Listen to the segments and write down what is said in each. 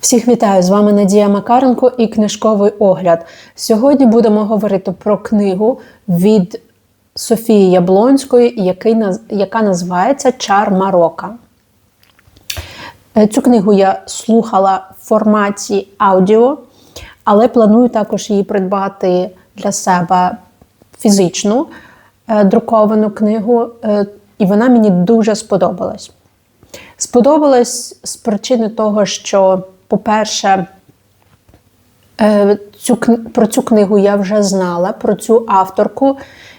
Всіх вітаю! З вами Надія Макаренко і книжковий огляд. Сьогодні будемо говорити про книгу від Софії Яблонської, яка називається Чар Марока. Е, Цю книгу я слухала в форматі аудіо, але планую також її придбати для себе фізичну е, друковану книгу, е, і вона мені дуже сподобалась. Сподобалось з причини того, що, по-перше, е, цю, про цю книгу я вже знала, про цю авторку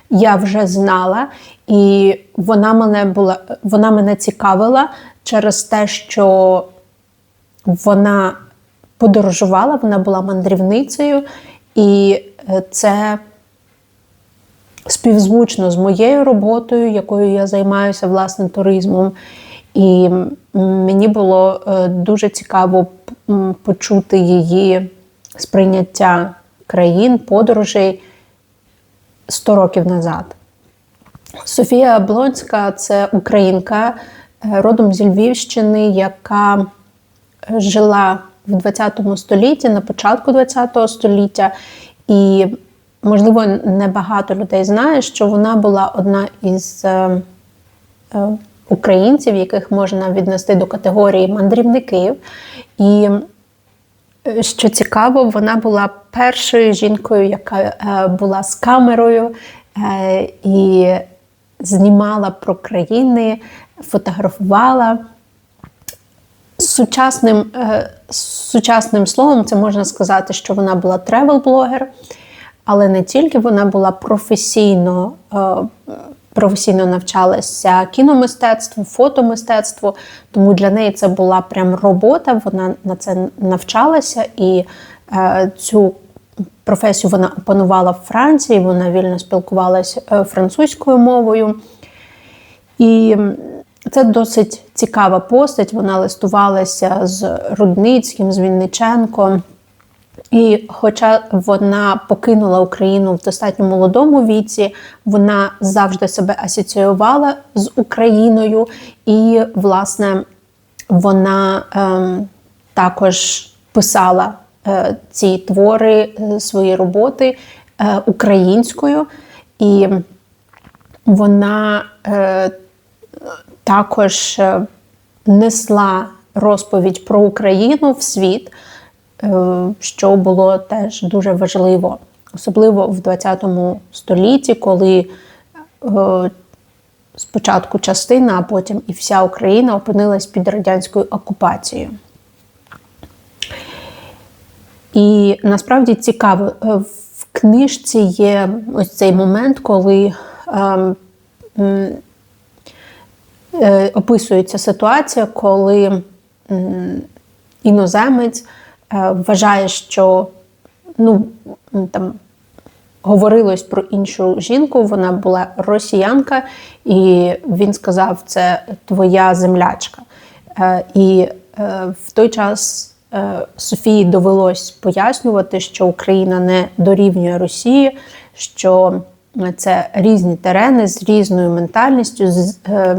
я вже знала, і вона мене була, вона мене цікавила через те, що вона подорожувала, вона була мандрівницею, і е, це співзвучно з моєю роботою, якою я займаюся власне туризмом. І мені було е, дуже цікаво почути її сприйняття країн, подорожей 100 років назад. Софія Блонська це українка е, родом зі Львівщини, яка жила в 20 столітті, на початку 20 століття, і, можливо, небагато людей знає, що вона була одна із е, українців, яких можна віднести до категорії мандрівників. І е, що цікаво, вона була першою жінкою, яка е, була з камерою е, і знімала про країни, фотографувала. Сучасним, сучасним словом це можна сказати, що вона була тревел-блогер, але не тільки вона була професійно, професійно навчалася кіномистецтву, фотомистецтву, тому для неї це була прям робота, вона на це навчалася і е, цю професію вона опанувала в Франції, вона вільно спілкувалася е, французькою мовою. І це досить цікава постать. Вона листувалася з Рудницьким, з Вінниченком. І хоча вона покинула Україну в достатньо молодому віці, вона завжди себе асоціювала з Україною, і, власне, вона ем, також писала е, ці твори, е, свої роботи е, українською. І вона е, також е, несла розповідь про Україну в світ, е, що було теж дуже важливо, особливо в ХХ столітті, коли е, спочатку частина, а потім і вся Україна опинилась під радянською окупацією. І насправді цікаво, е, в книжці є ось цей момент, коли м, е, описується ситуація, коли іноземець е, вважає, що ну, там, говорилось про іншу жінку, вона була росіянка, і він сказав, це твоя землячка. Е, І е, в той час е, Софії довелось пояснювати, що Україна не дорівнює Росії, що це різні терени з різною ментальністю, з, е,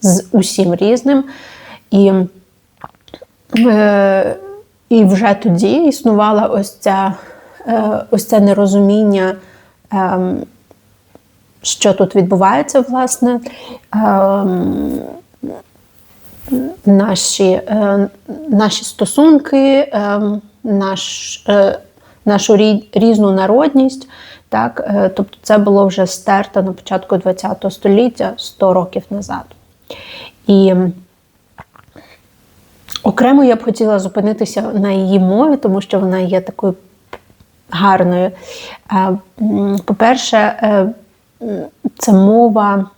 з усім різним. І, е, і вже тоді існувала ось ця, е, ось це нерозуміння. Е, що тут відбувається, власне, ем, наші, е, наші стосунки, ем, наш, е, нашу різну народність. Так? Е, Тобто це було вже стерто на початку ХХ століття 100 років назад. І окремо я б хотіла зупинитися на її мові, тому що вона є такою гарною. Е, По-перше, е, ця мова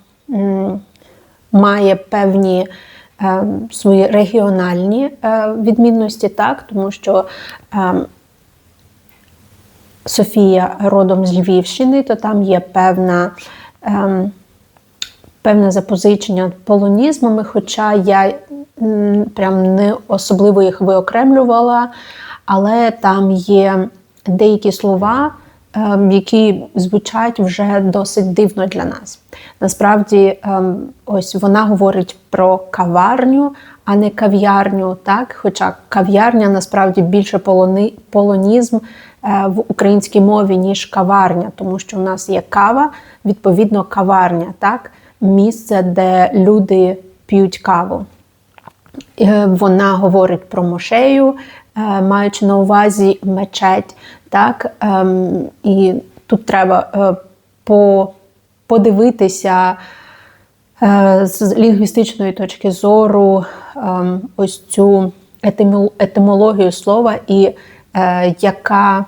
має певні е, свої регіональні відмінності, так, тому що Софія родом з Львівщини, то там є певна. ем, Певне запозичення полонізмами, хоча я прям не особливо їх виокремлювала, але там є деякі слова, ем, які звучать вже досить дивно для нас. Насправді, ем, ось вона говорить про каварню, а не кав'ярню. Так? Хоча кав'ярня насправді більше полонізм е, в українській мові, ніж каварня, тому що в нас є кава, відповідно, каварня, так? місце, де люди п'ють каву. Е, Вона говорить про мошею, е, маючи на увазі мечеть. Так? Ем, І тут треба е, подивитися з лінгвістичної точки зору ем, ось цю етимологію слова і яка,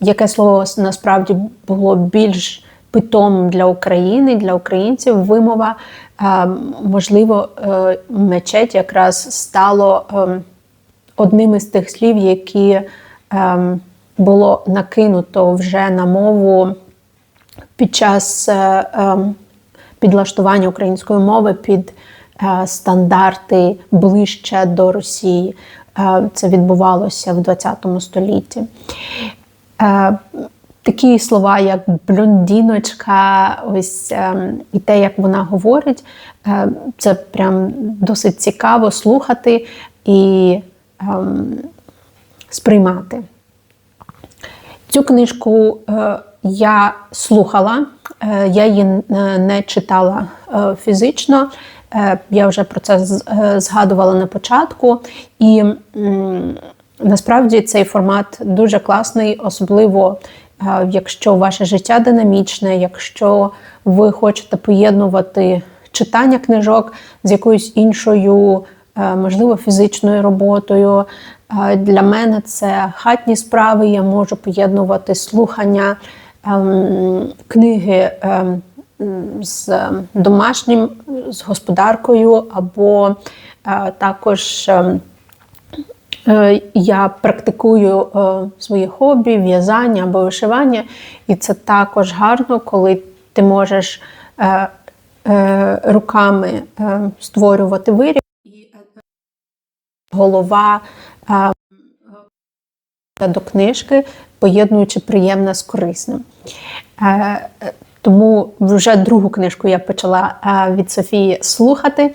яке слово насправді було більш питомим для України, для українців вимова. Можливо, е, мечеть якраз стало ем, одним із тих слів, які ем, було накинуто вже на мову під час е, ем, підлаштування української мови під е, стандарти ближче до Росії. Це відбувалося в ХХ столітті. Такі слова, як блондіночка, ось ем, і те, як вона говорить, е, це прям досить цікаво слухати і ем, сприймати. Цю книжку е, я слухала, е, я її е, не читала фізично. Я вже про це згадувала на початку. І насправді цей формат дуже класний, особливо якщо ваше життя динамічне, якщо ви хочете поєднувати читання книжок з якоюсь іншою, е, можливо, фізичною роботою. Е, Для мене це хатні справи. Я можу поєднувати слухання ем, книги ем, з домашнім, з господаркою, або е, також ем, Я практикую е, свої хобі, в'язання або вишивання, і це також гарно, коли ти можеш е, е, руками е, створювати виріб. і Голова е, е, до книжки, поєднуючи приємне з корисним. Е, е, Тому вже другу книжку я почала е, від Софії слухати.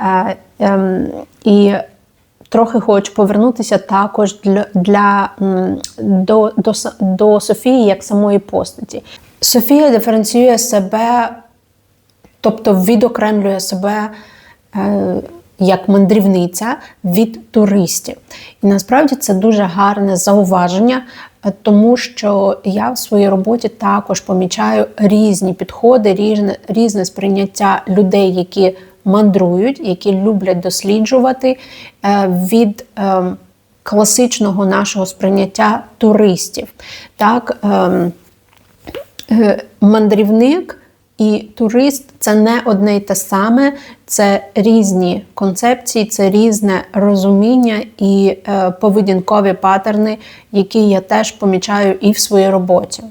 Е, ем, І трохи хочу повернутися також для, для, до, до, до Софії як самої постаті. Софія диференціює себе, тобто відокремлює себе е, як мандрівниця від туристів. І насправді це дуже гарне зауваження, е, тому що я в своїй роботі також помічаю різні підходи, різне, різне сприйняття людей, які мандрують, які люблять досліджувати е, від е, класичного нашого сприйняття туристів. Так, ем, Е, мандрівник і турист це не одне й те саме, це різні концепції, це різне розуміння і поведінкові паттерни, які я теж помічаю і в своїй роботі.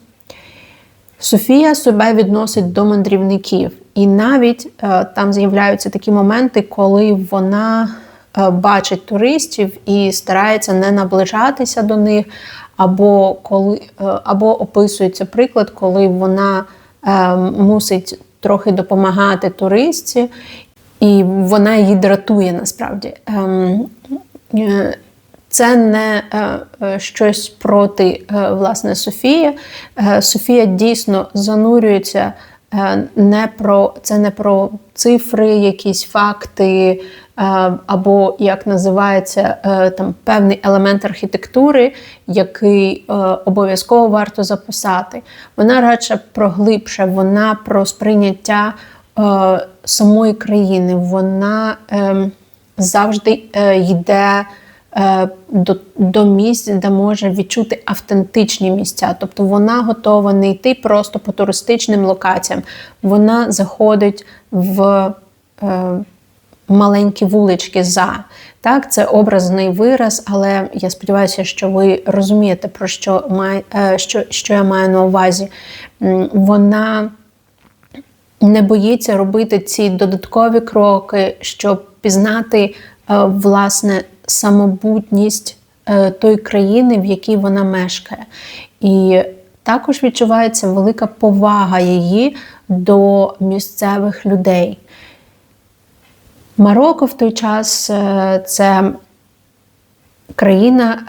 Софія себе відносить до мандрівників, і навіть е, там з'являються такі моменти, коли вона е, бачить туристів і старається не наближатися до них, або коли е, або описується приклад, коли вона мусить трохи допомагати туристці, і вона її дратує насправді. Ем, це не е, е, щось проти е, власне Софії. Софія дійсно занурюється не про це не про цифри, якісь факти, або як називається там певний елемент архітектури, який обов'язково варто записати. Вона радше про глибше, вона про сприйняття самої країни. Вона е, завжди йде до, до місць, де може відчути автентичні місця. Тобто вона готова не йти просто по туристичним локаціям. Вона заходить в е, маленькі вулички за. Так, це образний вираз, але я сподіваюся, що ви розумієте, про що, має, е, що, що я маю на увазі. Вона не боїться робити ці додаткові кроки, щоб пізнати е, власне самобутність е, тої країни, в якій вона мешкає. І також відчувається велика повага її до місцевих людей. Марокко в той час е, це країна,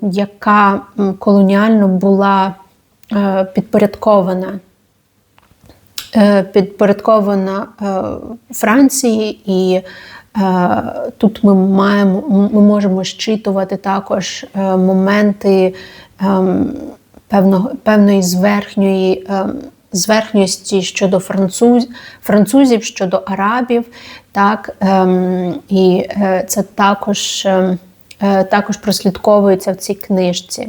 е, яка колоніально була підпорядкована. Підпорядкована Франції, і тут ми маємо, ми можемо щитувати також моменти ем, певного, певної зверхньої ем, зверхності щодо француз, французів, щодо арабів. Так, ем, І е, це також е, також прослідковується в цій книжці.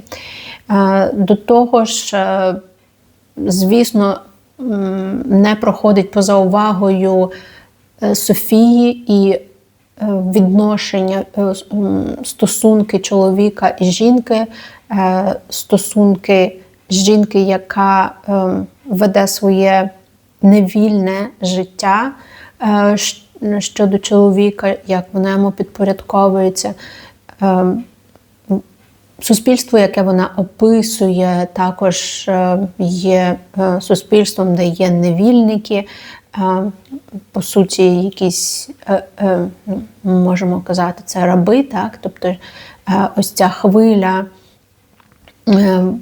Е, до того ж, е, звісно, не проходить поза увагою е, Софії і е, відношення е, стосунки чоловіка і жінки, стосунки жінки, яка веде своє невільне життя е, щодо чоловіка, як вона йому підпорядковується. Суспільство, яке вона описує, також е, є е, суспільством, де є невільники, по суті, якісь, можемо казати, це раби, так? тобто ось ця хвиля ем,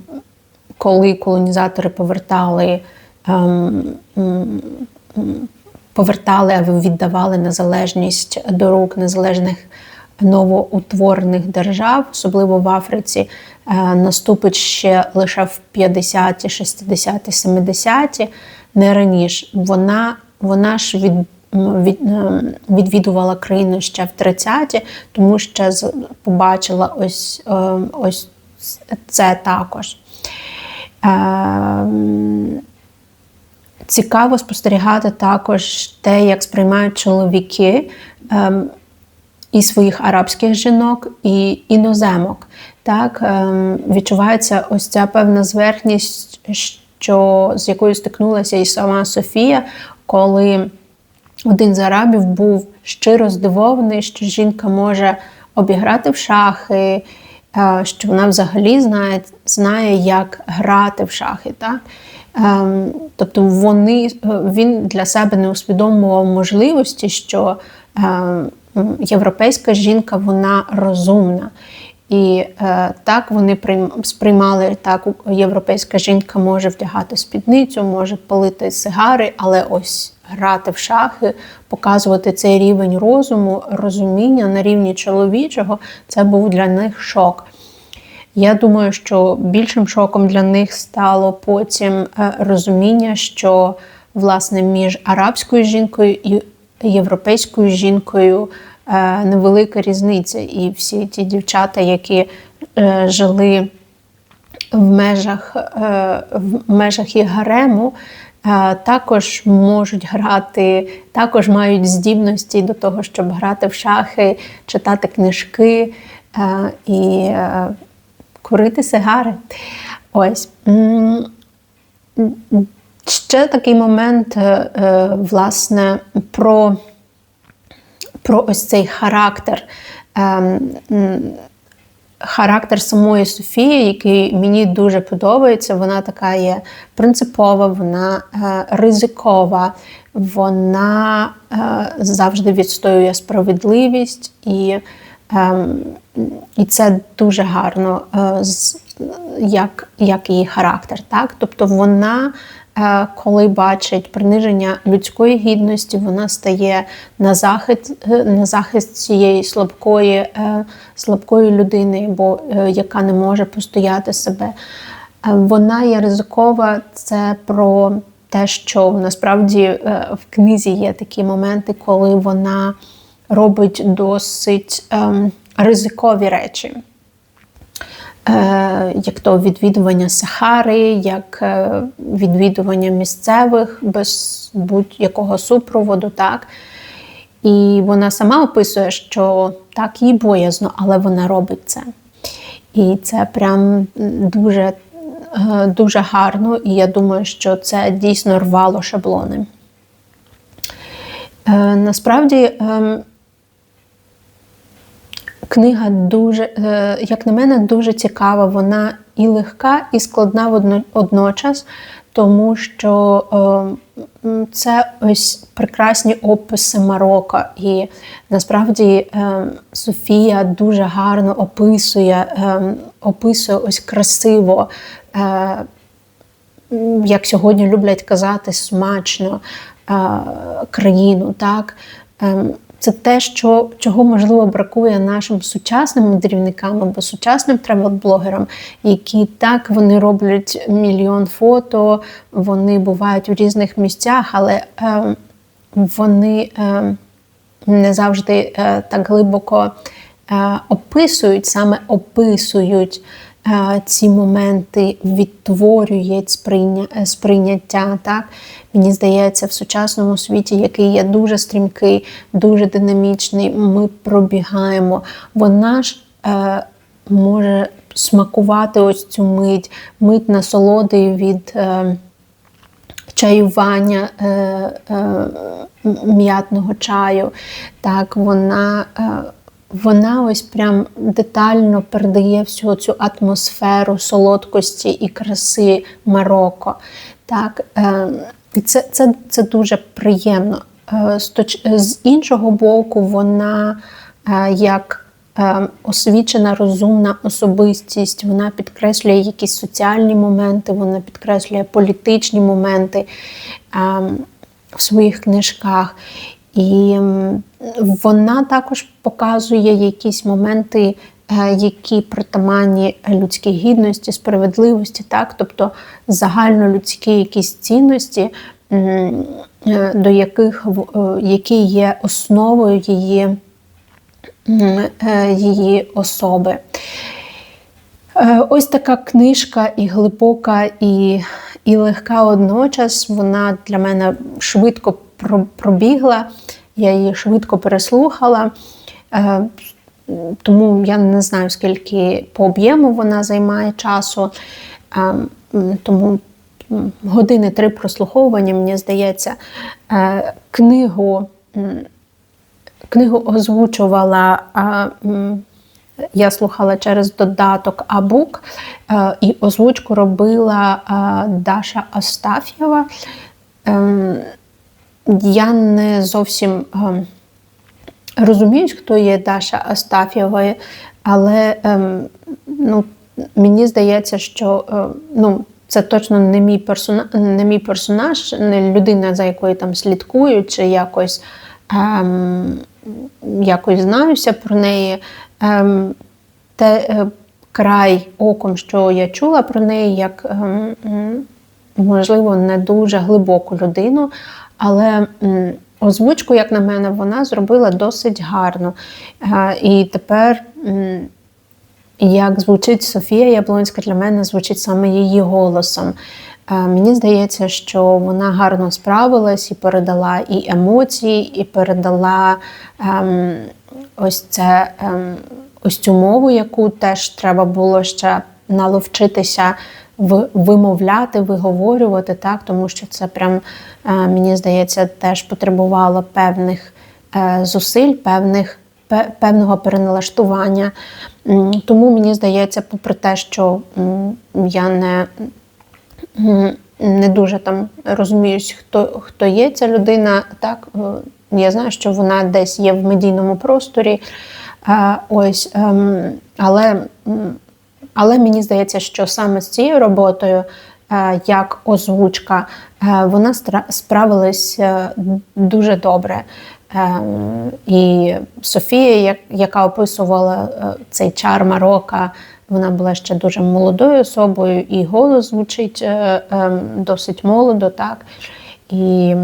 коли колонізатори повертали ем, повертали або віддавали незалежність до рук незалежних новоутворених держав, особливо в Африці, е, наступить ще лише в 50-ті, 60-ті, 70-ті, не раніше. Вона вона ж від, від, ем, відвідувала країну ще в 30-ті, тому що побачила ось, ем, ось це також. Ем, цікаво спостерігати також те, як сприймають чоловіки ем, і своїх арабських жінок, і іноземок. Так, ем, Відчувається ось ця певна зверхність, що, з якою стикнулася і сама Софія, коли один з арабів був щиро здивований, що жінка може обіграти в шахи. Е, що вона взагалі знає, знає, як грати в шахи. Так? Ем, тобто вони, е, він для себе не усвідомував можливості, що ем, європейська жінка вона розумна. І е, так вони сприймали так, європейська жінка може вдягати спідницю, може палити сигари, але ось грати в шахи, показувати цей рівень розуму, розуміння на рівні чоловічого, це був для них шок. Я думаю, що більшим шоком для них стало потім е, розуміння, що власне між арабською жінкою і європейською жінкою невелика різниця. І всі ті дівчата, які е, жили в межах в межах і гарему, також можуть грати, також мають здібності до того, щоб грати в шахи, читати книжки і курити сигари. Ось. Ще такий момент, е, е, власне, про про ось цей характер. Ем, характер самої Софії, який мені дуже подобається, вона така є принципова, вона е, ризикова, вона завжди відстоює справедливість і Ем, і це дуже гарно, е, як як її характер. Так? Тобто вона, е, коли бачить приниження людської гідності, вона стає на захист е, на захист цієї слабкої слабкої людини, бо яка не може постояти себе. Вона є ризикова, це про те, що насправді в книзі є такі моменти, коли вона робить досить ем, ризикові речі. Е, як то відвідування Сахари, як е, відвідування місцевих без будь-якого супроводу. так. І вона сама описує, що так, їй боязно, але вона робить це. І це прям дуже е, дуже гарно, і я думаю, що це дійсно рвало шаблони. Насправді, ем, Книга дуже, е, як на мене, дуже цікава. Вона і легка, і складна водночас, тому що е, це ось прекрасні описи Марокко. І насправді е, Софія дуже гарно описує, е, описує ось красиво. Е, як сьогодні люблять казати, смачно е, країну. Так? Ем, Це те, що, чого можливо бракує нашим сучасним мандрівникам або сучасним тревел-блогерам, які так вони роблять мільйон фото, вони бувають у різних місцях, але ем, вони ем, не завжди е, так глибоко е, описують, саме описують е, ці моменти, сприйня, е, сприйняття. Так? Мені здається, в сучасному світі, який є дуже стрімкий, дуже динамічний, ми пробігаємо. Вона ж е, може смакувати ось цю мить, мить насолоди від. Е, чаювання е, е, м'ятного чаю. Так, вона, е, вона ось прям детально передає всю цю атмосферу солодкості і краси Марокко. Так, е, і це, це, це дуже приємно. Е, з, іншого боку, вона е, як е, освічена, розумна особистість, вона підкреслює якісь соціальні моменти, вона підкреслює політичні моменти е, в своїх книжках. І вона також показує якісь моменти, е, які притаманні людській гідності, справедливості, так? тобто загальнолюдські якісь цінності, е, до яких е, які є основою її її особи. Ось така книжка і глибока, і, і легка одночас. Вона для мене швидко пробігла, я її швидко переслухала. Е, Тому я не знаю, скільки по об'єму вона займає часу. Е, Тому години три прослуховування, мені здається, Е, книгу. Книгу озвучувала. Я слухала через додаток Абук е, і озвучку робила е, Даша Астаф'єва. Ем, Я не зовсім ем, розумію, хто є Даша Астаф'єва, але ем, ну, мені здається, що е, ну, це точно не мій, персона, не мій персонаж, не людина, за якою там слідкую, чи якось, ем, якось знаюся про неї. Ем, те е, край оком, що я чула про неї, як ем, можливо не дуже глибоку людину, але озвучку, як на мене, вона зробила досить гарно. Е, І тепер. як звучить Софія Яблонська, для мене звучить саме її голосом. Е, Мені здається, що вона гарно справилась і передала і емоції, і передала ем, ось це ем, ось цю мову, яку теж треба було ще наловчитися вимовляти, виговорювати, так, тому що це прям, е, мені здається, теж потребувало певних е, зусиль, певних певного переналаштування. Тому мені здається, попри те, що я не, не дуже там розуміюсь, хто, хто є ця людина, так е, я знаю, що вона десь є в медійному просторі. Е, Ось, ем, але, але мені здається, що саме з цією роботою, е, як озвучка, е, вона е, дуже добре. Ем, І Софія, як- яка описувала цей чар Марока, вона була ще дуже молодою особою, і голос звучить ем, досить молодо, так. І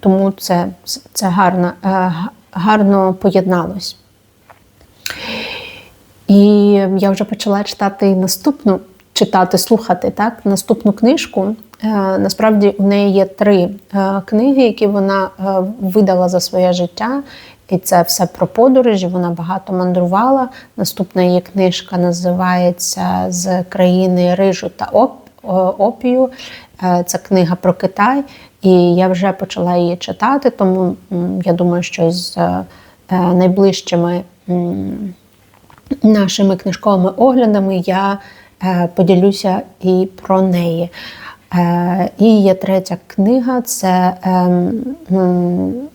тому це, це гарно, е, гарно поєдналось. І я вже почала читати наступну, читати, слухати так, наступну книжку. Е, Насправді у неї є три е, книги, які вона видала за своє життя. І це все про подорожі. Вона багато мандрувала. Наступна її книжка називається З країни рижу та опію. Це книга про Китай. І я вже почала її читати, тому я думаю, що з е, найближчими. нашими книжковими оглядами я е, поділюся і про неї. Е, І є третя книга це ем,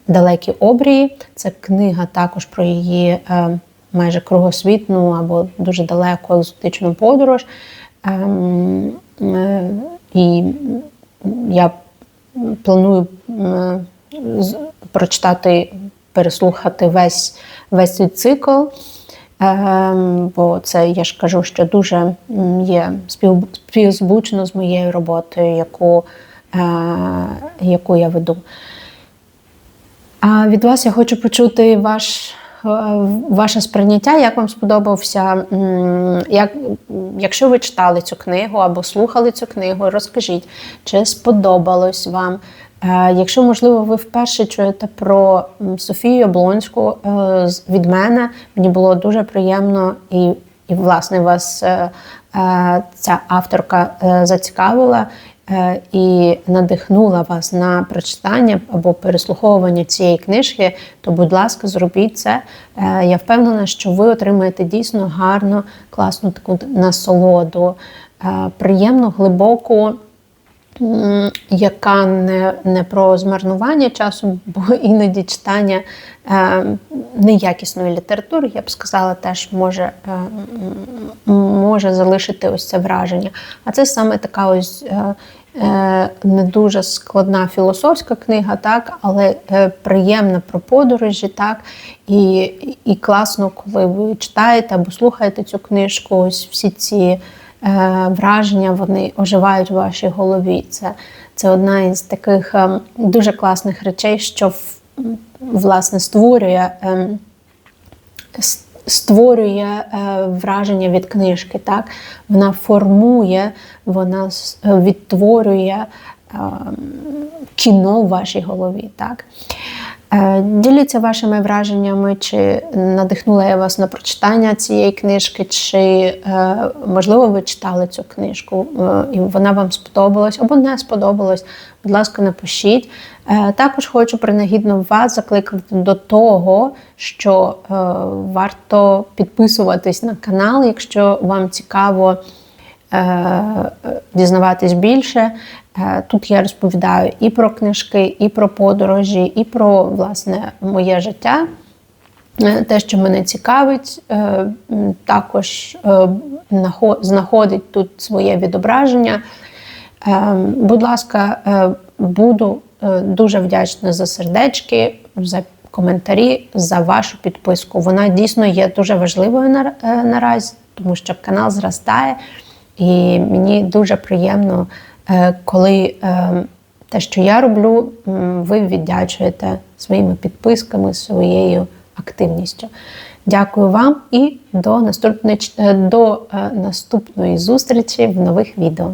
Далекі обрії. Це книга також про її майже кругосвітну або дуже далеку екзотичну подорож. Ем, І я планую прочитати, переслухати весь, весь цей цикл. Ем, Бо це я ж кажу, що дуже є спів, співзвучно з моєю роботою, яку, е, яку я веду. А від вас я хочу почути ваш, е, ваше сприйняття, як вам сподобався. Як, якщо ви читали цю книгу або слухали цю книгу, розкажіть, чи сподобалось вам. Е, Якщо, можливо, ви вперше чуєте про Софію Облонську е, від мене, мені було дуже приємно і, і власне, вас е, е, ця авторка е, зацікавила е, і надихнула вас на прочитання або переслуховування цієї книжки, то, будь ласка, зробіть це. Е, Я впевнена, що ви отримаєте дійсно гарну, класну таку насолоду, е, приємну, глибоку. Яка не, не про змарнування часу, бо іноді читання е, неякісної літератури, я б сказала, теж може, е, може залишити ось це враження. А це саме така ось е, е, не дуже складна філософська книга, так, але е, приємна про подорожі, так, і, і класно, коли ви читаєте або слухаєте цю книжку, ось всі ці враження вони оживають в вашій голові. Це, це одна із таких е, дуже класних речей, що власне створює. е, Створює е, враження від книжки, так? Вона формує, вона е, відтворює е, кіно в вашій голові. Так? Е, Діліться вашими враженнями, чи надихнула я вас на прочитання цієї книжки, чи е, можливо ви читали цю книжку е, і вона вам сподобалась або не сподобалась. Будь ласка, напишіть. Також хочу принагідно вас закликати до того, що варто підписуватись на канал, якщо вам цікаво дізнаватись більше. Е, Тут я розповідаю і про книжки, і про подорожі, і про власне моє життя. Е, Те, що мене цікавить, е, також е, знаходить тут своє відображення. Е, Будь ласка, е, буду е, дуже вдячна за сердечки, за коментарі, за вашу підписку. Вона дійсно є дуже важливою е, наразі, тому що канал зростає, і мені дуже приємно, е, коли е, те, що я роблю, ви віддячуєте своїми підписками, своєю активністю. Дякую вам і до наступної, до е, наступної зустрічі в нових відео.